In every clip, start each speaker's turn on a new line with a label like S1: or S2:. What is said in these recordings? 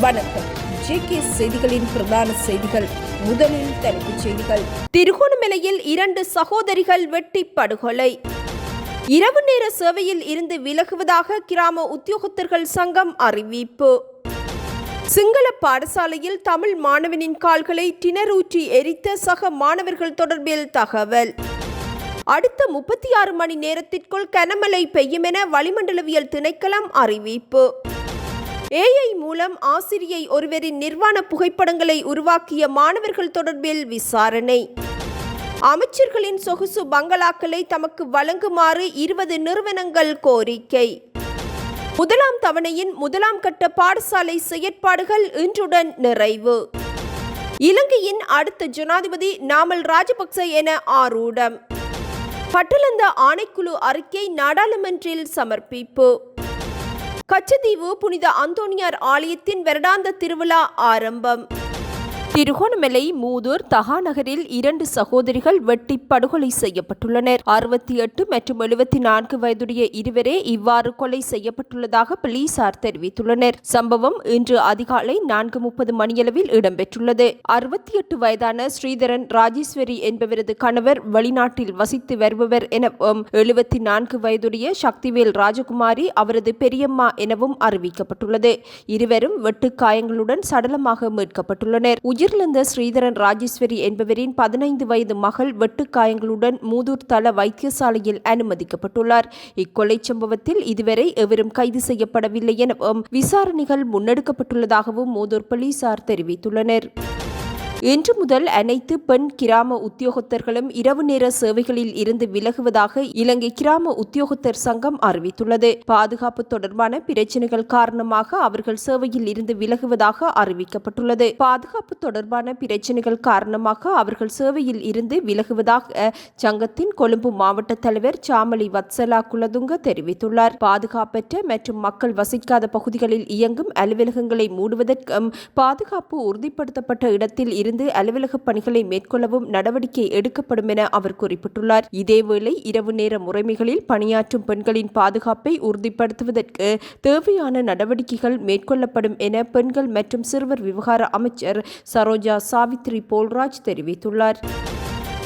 S1: வணக்கம். ஜேகே செய்திகளின் பிரதான செய்திகள். முதலில் தலைப்புச் செய்திகள். திருகோணமலையில் இரண்டு சகோதரிகள் வெட்டி படுகொலை. இரவு நேர சேவையில் இருந்து விலகுவதாக கிராம உத்தியோகத்தர்கள் சங்கம் அறிவிப்பு. சிங்கள பாடசாலையில் தமிழ் மாணவனின் கால்களை டினரூற்றி எரித்த சக மாணவர்கள் தொடர்பில் தகவல். அடுத்த முப்பத்தி ஆறு மணி நேரத்திற்குள் கனமழை பெய்யும் என வளிமண்டலவியல் திணைக்களம் அறிவிப்பு. ஏஐ மூலம் ஆசிரியை ஒருவரின் நிர்வாண புகைப்படங்களை உருவாக்கிய மாணவர்கள் தொடர்பில் விசாரணை. அமைச்சர்களின் சொகுசு பங்களாக்களை தமக்கு வழங்குமாறு இருபது நிறுவனங்கள் கோரிக்கை. முதலாம் தவணையின் முதலாம் கட்ட பாடசாலை செயற்பாடுகள் இன்றுடன் நிறைவு. இலங்கையின் அடுத்த ஜனாதிபதி நாமல் ராஜபக்ச என ஆரூடம். பட்டலந்த ஆணைக்குழு அறிக்கை நாடாளுமன்றில் சமர்ப்பிப்பு. கச்சத்தீவு புனித அந்தோனியார் ஆலயத்தின் வருடாந்த திருவிழா ஆரம்பம். திருகோணமலை மூதூர் தகாநகரில் இரண்டு சகோதரிகள் வெட்டி படுகொலை செய்யப்பட்டுள்ளனர். அறுபத்தி எட்டு மற்றும் எழுபத்தி நான்கு வயதுடைய இருவரே இவ்வாறு கொலை செய்யப்பட்டுள்ளதாக போலீசார் தெரிவித்துள்ளனர். சம்பவம் இன்று அதிகாலை நான்கு முப்பது மணியளவில் இடம்பெற்றுள்ளது. அறுபத்தி எட்டு வயதான ஸ்ரீதரன் ராஜேஸ்வரி என்பவரது கணவர் வெளிநாட்டில் வசித்து வருபவர் எனவும் எழுபத்தி நான்கு வயதுடைய சக்திவேல் ராஜகுமாரி அவரது பெரியம்மா எனவும் அறிவிக்கப்பட்டுள்ளது. இருவரும் வெட்டுக்காயங்களுடன் சடலமாக மீட்கப்பட்டுள்ளனர். உயிர் உயிரிழந்த ஸ்ரீதரன் ராஜேஸ்வரி என்பவரின் பதினைந்து வயது மகள் வெட்டுக்காயங்களுடன் மூதூர் தள வைத்தியசாலையில் அனுமதிக்கப்பட்டுள்ளார். இக்கொலை சம்பவத்தில் இதுவரை எவரும் கைது செய்யப்படவில்லை எனவும் விசாரணைகள் முன்னெடுக்கப்பட்டுள்ளதாகவும் மூதூர் போலீசார் தெரிவித்துள்ளனர். இன்று முதல் அனைத்து பெண் கிராம உத்தியோகத்தர்களும் இரவு நேர சேவைகளில் இருந்து விலகுவதாக இலங்கை கிராம உத்தியோகத்தர் சங்கம் அறிவித்துள்ளது. பாதுகாப்பு தொடர்பான பிரச்சினைகள் காரணமாக அவர்கள் சேவையில் இருந்து விலகுவதாக அறிவிக்கப்பட்டுள்ளது. பாதுகாப்பு தொடர்பான பிரச்சினைகள் காரணமாக அவர்கள் சேவையில் இருந்து விலகுவதாக சங்கத்தின் கொழும்பு மாவட்ட தலைவர் சாமலி வத்சலா குலதுங்க தெரிவித்துள்ளார். பாதுகாப்பற்ற மற்றும் மக்கள் வசிக்காத பகுதிகளில் இயங்கும் அலுவலகங்களை மூடுவதற்கும் பாதுகாப்பு உறுதிப்படுத்தப்பட்ட இடத்தில் இருந்து அலுவலக பணிகளை மேற்கொள்ளவும் நடவடிக்கை எடுக்கப்படும் என அவர் குறிப்பிட்டுள்ளார். இதேவேளை இரவு நேர முறைமைகளில் பணியாற்றும் பெண்களின் பாதுகாப்பை உறுதிப்படுத்துவதற்கு தேவையான நடவடிக்கைகள் மேற்கொள்ளப்படும் என பெண்கள் மற்றும் சிறுவர் விவகார அமைச்சர் சரோஜா சாவித்ரி போல்ராஜ் தெரிவித்துள்ளார்.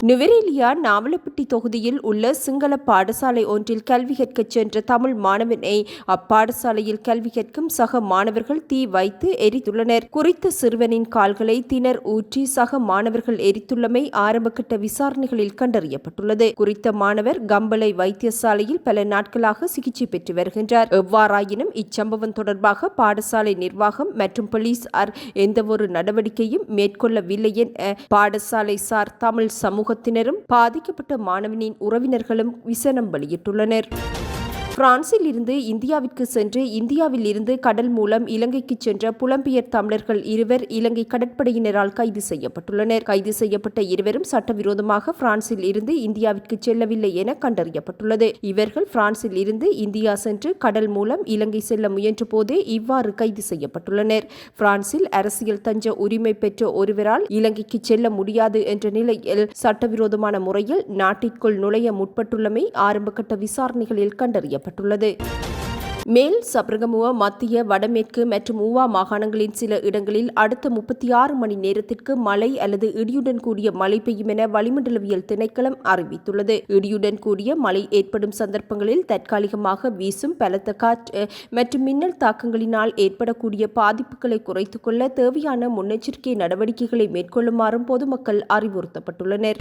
S1: நுவரேலியா நாவலப்பட்டி தொகுதியில் உள்ள சிங்கள பாடசாலை ஒன்றில் கல்வி கற்கச் சென்ற தமிழ் மாணவனை அப்பாடசாலையில் கல்வி கற்கும் சக மாணவர்கள் தீ வைத்து எரித்துள்ளனர். குறித்த சிறுவனின் கால்களை திணர் ஊற்றி சக மாணவர்கள் எரித்துள்ளமை ஆரம்பகட்ட விசாரணைகளில் கண்டறியப்பட்டுள்ளது. குறித்த மாணவர் கம்பளை வைத்தியசாலையில் பல நாட்களாக சிகிச்சை பெற்று வருகின்றார். எவ்வாறாயினும் இச்சம்பவம் தொடர்பாக பாடசாலை நிர்வாகம் மற்றும் போலீசார் எந்தவொரு நடவடிக்கையும் மேற்கொள்ளவில்லை என பாடசாலை சார் தமிழ் சமூக சமூகத்தினரும் பாதிக்கப்பட்ட மாணவனின் உறவினர்களும் விசனம் வெளியிட்டுள்ளனர். பிரான்சில் இருந்து இந்தியாவிற்கு சென்று இந்தியாவில் இருந்து கடல் மூலம் இலங்கைக்கு சென்ற புலம்பெயர் தமிழர்கள் இருவர் இலங்கை கடற்படையினரால் கைது செய்யப்பட்டுள்ளனர். கைது செய்யப்பட்ட இருவரும் சட்டவிரோதமாக பிரான்சில் இருந்து இந்தியாவிற்கு செல்லவில்லை என கண்டறியப்பட்டுள்ளது. இவர்கள் பிரான்சில் இருந்து இந்தியா சென்று கடல் மூலம் இலங்கை செல்ல முயன்ற போதே இவ்வாறு கைது செய்யப்பட்டுள்ளனர். பிரான்சில் அரசியல் தஞ்ச உரிமை பெற்ற ஒருவரால் இலங்கைக்கு செல்ல முடியாது என்ற நிலையில் சட்டவிரோதமான முறையில் நாட்டிற்குள் நுழைய முற்பட்டுள்ளமை ஆரம்பகட்ட விசாரணைகளில் கண்டறியப்பட்டது செய்யப்பட்டுள்ளது மேல் சப்ரகமுவ மத்திய வடமேற்கு மற்றும் ஊவா மாகாணங்களின் சில இடங்களில் அடுத்த முப்பத்தி ஆறு மணி நேரத்திற்கு மழை அல்லது இடியுடன் கூடிய மழை பெய்யும் என வளிமண்டலவியல் திணைக்களம் அறிவித்துள்ளது. இடியுடன் கூடிய மழை ஏற்படும் சந்தர்ப்பங்களில் தற்காலிகமாக வீசும் பலத்த காற்று மற்றும் மின்னல் தாக்கங்களினால் ஏற்படக்கூடிய பாதிப்புகளை குறைத்துக் கொள்ள தேவையான முன்னெச்சரிக்கை நடவடிக்கைகளை மேற்கொள்ளுமாறும் பொதுமக்கள் அறிவுறுத்தப்பட்டுள்ளனர்.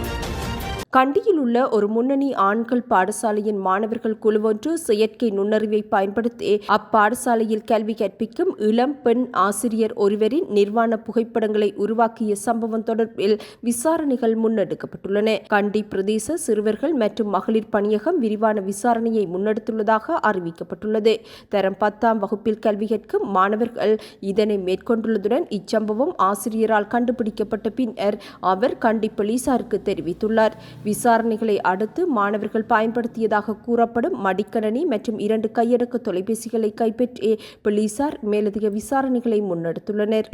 S1: கண்டியில் உள்ள ஒரு முன்னணி ஆண்கள் பாடசாலையின் மாணவர்கள் குழுவொன்று செயற்கை நுண்ணறிவை பயன்படுத்தி அப்பாடசாலையில் கல்வி கற்பிக்கும் இளம் பெண் ஆசிரியர் ஒருவரின் நிர்வாண புகைப்படங்களை உருவாக்கிய சம்பவம் தொடர்பில் விசாரணைகள் முன்னெடுக்கப்பட்டுள்ளன. கண்டி பிரதேச சிறுவர்கள் மற்றும் மகளிர் பணியகம் விரிவான விசாரணையை முன்னெடுத்துள்ளதாக அறிவிக்கப்பட்டுள்ளது. தரம் பத்தாம் வகுப்பில் கல்வி கற்கும் மாணவர்கள் இதனை மேற்கொண்டுள்ளதுடன் இச்சம்பவம் ஆசிரியரால் கண்டுபிடிக்கப்பட்ட பின்னர் அவர் கண்டி போலீசாருக்கு தெரிவித்துள்ளார். விசாரணைகளை அடுத்து மாணவர்கள் பயன்படுத்தியதாக கூறப்படும் மடிக்கணனி மற்றும் இரண்டு கையடக்க தொலைபேசிகளை கைப்பற்றி போலீசார் மேலதிக விசாரணைகளை முன்னெடுத்துள்ளனர்.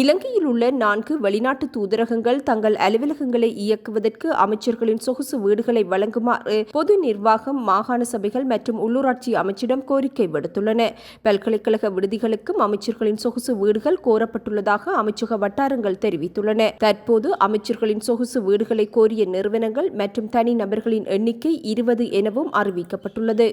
S1: இலங்கையில் உள்ள நான்கு வெளிநாட்டு தூதரகங்கள் தங்கள் அலுவலகங்களை இயக்குவதற்கு அமைச்சர்களின் சொகுசு வீடுகளை வழங்குமாறு பொது நிர்வாகம் மாகாண சபைகள் மற்றும் உள்ளூராட்சி அமைச்சிடம் கோரிக்கை விடுத்துள்ளன. பல்கலைக்கழக விடுதிகளுக்கும் அமைச்சர்களின் சொகுசு வீடுகள் கோரப்பட்டுள்ளதாக அமைச்சக வட்டாரங்கள் தெரிவித்துள்ளன. தற்போது அமைச்சர்களின் சொகுசு வீடுகளை கோரிய நிறுவனங்கள் மற்றும் தனிநபர்களின் எண்ணிக்கை இருபது எனவும் அறிவிக்கப்பட்டுள்ளது.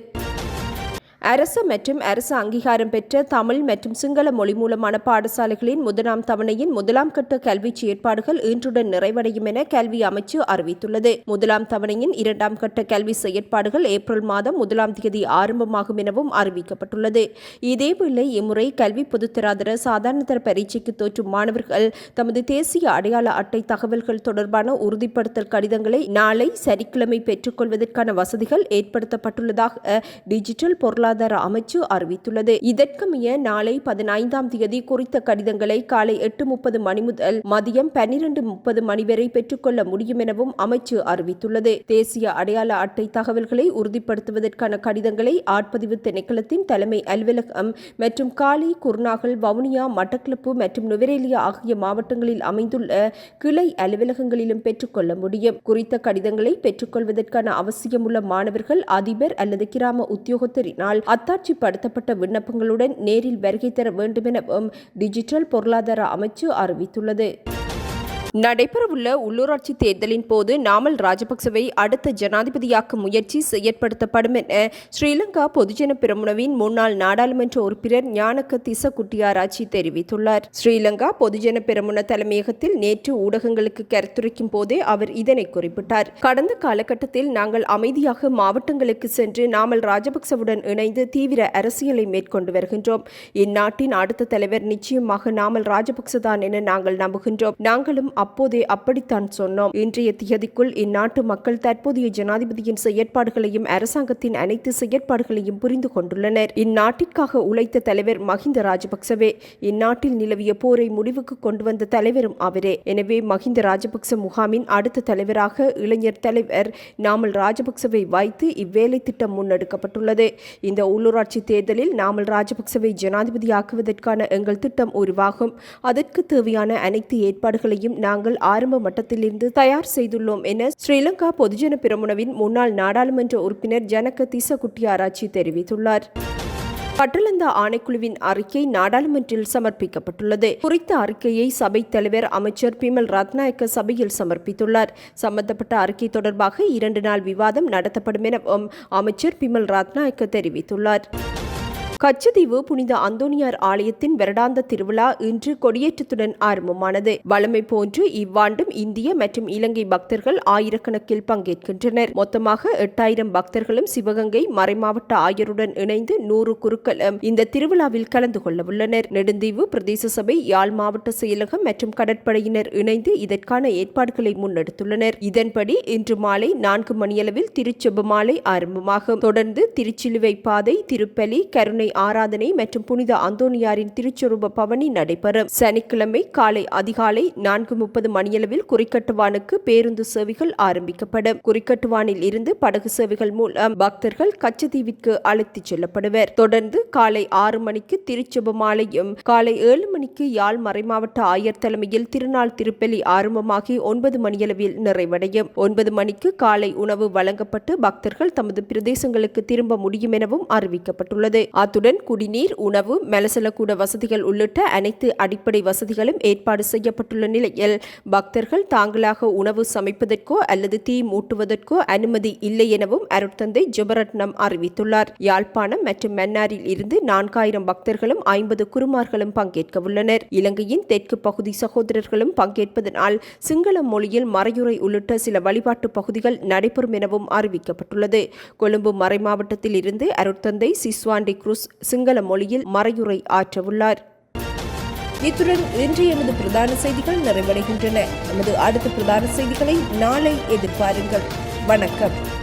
S1: அரசு மற்றும் அரசு அங்கீகாரம் பெற்ற தமிழ் மற்றும் சிங்கள மொழி மூலமான பாடசாலைகளின் முதலாம் தவணையின் முதலாம் கட்ட கல்வி செயற்பாடுகள் இன்றுடன் நிறைவடையும் என கல்வி அமைச்சு அறிவித்துள்ளது. முதலாம் தவணையின் இரண்டாம் கட்ட கல்வி செயற்பாடுகள் ஏப்ரல் மாதம் முதலாம் தேதி ஆரம்பமாகும் எனவும் அறிவிக்கப்பட்டுள்ளது. இதேவேளை இம்முறை கல்வி பொதுத்தராதர சாதாரணதர பரீட்சைக்கு தோற்றும் மாணவர்கள் தமது தேசிய அடையாள அட்டை தகவல்கள் தொடர்பான உறுதிப்படுத்தல் கடிதங்களை நாளை சனிக்கிழமை பெற்றுக்கொள்வதற்கான வசதிகள் ஏற்படுத்தப்பட்டுள்ளதாக டிஜிட்டல் பொருளாதார பொருளாதார அமைச்சு அறிவித்துள்ளது. இதற்கமைய நாளை பதினைந்தாம் தேதி குறித்த கடிதங்களை காலை எட்டு முப்பது மணி முதல் மதியம் பன்னிரண்டு முப்பது மணி வரை பெற்றுக்கொள்ள முடியும் எனவும் அமைச்சு அறிவித்துள்ளது. தேசிய அடையாள அட்டை தகவல்களை உறுதிப்படுத்துவதற்கான கடிதங்களை ஆட்பதிவு திணைக்களத்தின் தலைமை அலுவலகம் மற்றும் காலி குர்நாகல் வவுனியா மட்டக்களப்பு மற்றும் நுவரேலியா ஆகிய மாவட்டங்களில் அமைந்துள்ள கிளை அலுவலகங்களிலும் பெற்றுக்கொள்ள முடியும். குறித்த கடிதங்களை பெற்றுக்கொள்வதற்கான அவசியமுள்ள மாணவர்கள் அதிபர் அல்லது கிராம உத்தியோகத்தரினால் அத்தாட்சிப்படுத்தப்பட்ட விண்ணப்பங்களுடன் நேரில் வருகை தர வேண்டுமெனவும் டிஜிட்டல் பொருளாதார அமைச்சு அறிவித்துள்ளது. நடைபெறவுள்ள உள்ளூராட்சி தேர்தலின் போது நாமல் ராஜபக்சவை அடுத்த ஜனாதிபதியாக்கும் முயற்சி செயற்படுத்தப்படும் என ஸ்ரீலங்கா பொதுஜன பிரமுனவின் முன்னாள் நாடாளுமன்ற உறுப்பினர் ஞானக்க திசகுட்டியாராச்சி தெரிவித்துள்ளார். ஸ்ரீலங்கா பொதுஜன பிரமுன தலைமையகத்தில் நேற்று ஊடகங்களுக்கு கருத்துரைக்கும் போதே அவர் இதனை குறிப்பிட்டார். கடந்த காலகட்டத்தில் நாங்கள் அமைதியாக மாவட்டங்களுக்கு சென்று நாமல் ராஜபக்சவுடன் இணைந்து தீவிர அரசியலை மேற்கொண்டு வருகின்றோம். இந்நாட்டின் அடுத்த தலைவர் நிச்சயமாக நாமல் ராஜபக்ச தான் என நாங்கள் நம்புகின்றோம். நாங்களும் அப்போதே அப்படித்தான் சொன்னோம். இன்றைய திகதிக்குள் இந்நாட்டு மக்கள் தற்போதைய ஜனாதிபதியின் செயற்பாடுகளையும் அரசாங்கத்தின் அனைத்து செயற்பாடுகளையும் புரிந்து கொண்டுள்ளனர். இந்நாட்டிற்காக உழைத்த தலைவர் மஹிந்த ராஜபக்சவே இந்நாட்டில் நிலவிய போரை முடிவுக்கு கொண்டு வந்த தலைவரும் அவரே. எனவே மஹிந்த ராஜபக்ச முகாமின் அடுத்த தலைவராக இளைஞர் தலைவர் நாமல் ராஜபக்சவை வைத்து இவ்வேலை திட்டம் முன்னெடுக்கப்பட்டுள்ளது. இந்த உள்ளூராட்சி தேர்தலில் நாமல் ராஜபக்சவை ஜனாதிபதியாக்குவதற்கான எங்கள் திட்டம் உருவாகும். அதற்கு தேவையான அனைத்து ஏற்பாடுகளையும் நாங்கள் ஆரம்ப மட்டத்திலிருந்து தயார் செய்துள்ளோம் என ஸ்ரீலங்கா பொதுஜன பிரமுனவின் முன்னாள் நாடாளுமன்ற உறுப்பினர் ஜனக ஆராய்ச்சி தெரிவித்துள்ளார். பட்டலந்த ஆணைக்குழுவின் அறிக்கை நாடாளுமன்றில் சமர்ப்பிக்கப்பட்டுள்ளது. குறித்த அறிக்கையை சபைத் தலைவர் அமைச்சர் பிமல் ரத்நாயக்க சபையில் சமர்ப்பித்துள்ளார். சம்பந்தப்பட்ட அறிக்கை தொடர்பாக இரண்டு நாள் விவாதம் நடத்தப்படும் எனவும் அமைச்சர் பிமல் ரத்நாயக்க தெரிவித்துள்ளார். கச்சதீவு புனித அந்தோனியார் ஆலயத்தின் வருடாந்த திருவிழா இன்று கொடியேற்றத்துடன் ஆரம்பமானது. வளமை போன்று இவ்வாண்டும் இந்திய மற்றும் இலங்கை பக்தர்கள் ஆயிரக்கணக்கில் பங்கேற்கின்றனர். மொத்தமாக எட்டாயிரம் பக்தர்களும் சிவகங்கை மறைமாவட்ட ஆயருடன் இணைந்து நூறு குருக்களும் இந்த திருவிழாவில் கலந்து கொள்ள உள்ளனர் நெடுந்தீவு பிரதேச சபை யாழ் மாவட்ட செயலகம் மற்றும் கடற்படையினர் இணைந்து இதற்கான ஏற்பாடுகளை முன்னெடுத்துள்ளனர். இதன்படி இன்று மாலை நான்கு மணியளவில் திருச்செபமாலை ஆரம்பமாகும். தொடர்ந்து திருச்சிலுவை பாதை திருப்பலி கருணை ஆராதனை மற்றும் புனித அந்தோனியாரின் திருச்சொரூப பவனி நடைபெறும். சனிக்கிழமை காலை அதிகாலை நான்கு முப்பது மணியளவில் குறிக்கட்டுவானுக்கு பேருந்து சேவைகள் ஆரம்பிக்கப்படும். குறிக்கட்டுவானில் இருந்து படகு சேவைகள் மூலம் பக்தர்கள் கச்சத்தீவிற்கு அழைத்துச் செல்லப்படுவர். தொடர்ந்து காலை ஆறு மணிக்கு திருச்செபமாலையும் காலை ஏழு மணிக்கு யாழ் மறைமாவட்ட ஆயர் தலைமையில் திருநாள் திருப்பலி ஆரம்பமாகி ஒன்பது மணியளவில் நிறைவடையும். ஒன்பது மணிக்கு காலை உணவு வழங்கப்பட்டு பக்தர்கள் தமது பிரதேசங்களுக்கு திரும்ப முடியும் எனவும் அறிவிக்கப்பட்டுள்ளது. அத்துடன் குடிநீர் உணவு மெலசலக்கூட வசதிகள் உள்ளிட்ட அனைத்து அடிப்படை வசதிகளும் ஏற்பாடு செய்யப்பட்டுள்ள நிலையில் பக்தர்கள் தாங்களாக உணவு சமைப்பதற்கோ அல்லது தீ மூட்டுவதற்கோ அனுமதி இல்லை எனவும் அருட்தந்தை ஜெபரட்னம் அறிவித்துள்ளார். யாழ்ப்பாணம் மற்றும் மன்னாரில் இருந்து நான்காயிரம் பக்தர்களும் ஐம்பது குருமார்களும் பங்கேற்க உள்ளனர். இலங்கையின் தெற்கு பகுதி சகோதரர்களும் பங்கேற்பதனால் சிங்கள மொழியில் மறையுறை உள்ளிட்ட சில வழிபாட்டு பகுதிகள் நடைபெறும் எனவும் அறிவிக்கப்பட்டுள்ளது. கொழும்பு மறைமாவட்டத்தில் இருந்து அருட்தந்தை சிஸ்வாண்டி குரூஸ் சிங்கள மொழியில் மறையுரை ஆற்றவுள்ளார். இத்துடன் இன்று எமது பிரதான செய்திகள் நிறைவடைகின்றன. நமது அடுத்த பிரதான செய்திகளை நாளை எதிர்பாருங்கள். வணக்கம்.